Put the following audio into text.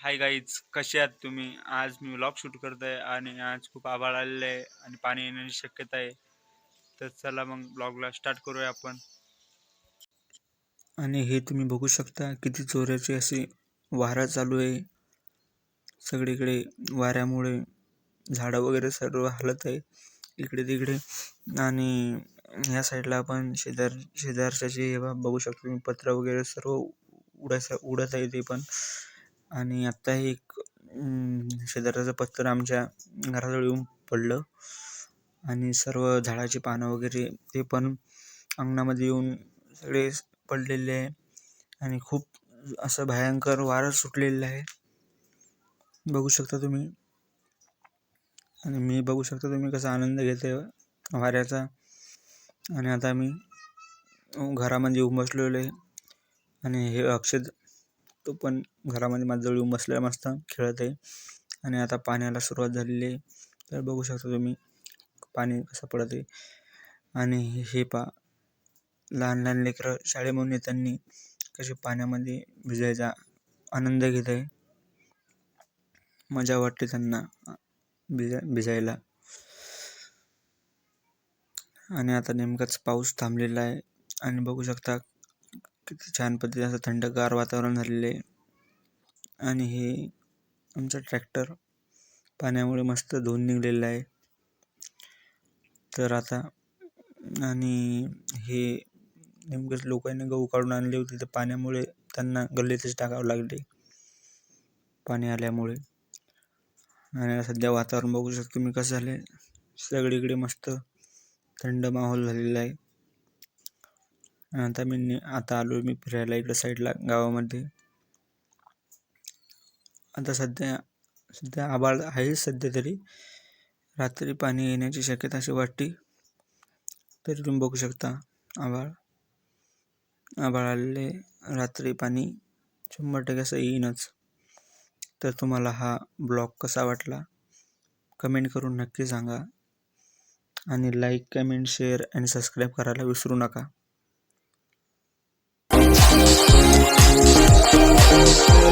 Hi guys कसे आहात तुम्ही? आज मी व्लॉग शूट करत आहे आणि आज खूप आभाळ आलेलं आहे आणि पाणी येण्याची शक्यता आहे. तर चला मग ब्लॉगला स्टार्ट करूया आपण. आणि हे तुम्ही बघू शकता किती जोराची अशी वारा चालू आहे. सगळीकडे वाऱ्यामुळे झाडं वगैरे सर्व हलत आहे इकडे तिकडे आणि ह्या साईडला आपण शेजार शेजारच्या जे बघू शकतो तुम्ही पत्र वगैरे सर्व उडायचं उडत आहे ते पण. आणि आत्ता एक शेजाऱ्याचं पत्र आमच्या घराजवळ येऊन पडलं. आणि सर्व झाडाची पानं वगैरे ते पण अंगणामध्ये येऊन सगळे पडलेले आहे. आणि खूप असं भयंकर वारं सुटलेलं आहे. बघू शकता तुम्ही. आणि मी बघू शकता तुम्ही कसा आनंद घेते वाऱ्याचा. आणि आता मी घरामध्ये येऊन बसलेलो आहे. आणि हे अक्षद तो पण घरामध्ये माझ्याजवळ येऊन बसलेला मस्त खेळत आहे. आणि आता पाण्याला सुरुवात झालेली आहे. तर बघू शकता तुम्ही पाणी कसं पडत आहे. आणि हे पा लहान लहान लेकरं शाळेमधून येताना कसे पाण्यामध्ये भिजायचा आनंद घेत आहे. मजा वाटते त्यांना भिजा भिजायला. आणि आता नेमकाच पाऊस थांबलेला आहे. आणि बघू शकता किती छान पद्धतीने असं थंडगार वातावरण झालेलं आहे. आणि हे आमचं ट्रॅक्टर पाण्यामुळे मस्त धुवून निघलेलं आहे. तर आता आणि हे नेमकंच लोकांनी गहू काढून आणले होते तर पाण्यामुळे त्यांना गल्लीतच टाकावं लागले. पाणी आल्यामुळे. आणि सध्या वातावरण बघू शकतो मी कसं झाले सगळीकडे मस्त थंड माहोल झालेला आहे. आता मी आता आलो मी फिरायला इकडं साईडला गावामध्ये. आता सध्या सध्या आबाळ आहे सध्या तरी. रात्री पाणी येण्याची शक्यता अशी वाटते. तरी तुम्ही बघू शकता आबाळ आबाळ आलेले रात्री पाणी शंभर टक्के असं येईनच. तर तुम्हाला हा ब्लॉग कसा वाटला? कमेंट करून नक्की सांगा. आणि लाईक कमेंट शेअर आणि सबस्क्राईब करायला विसरू नका. Thank you.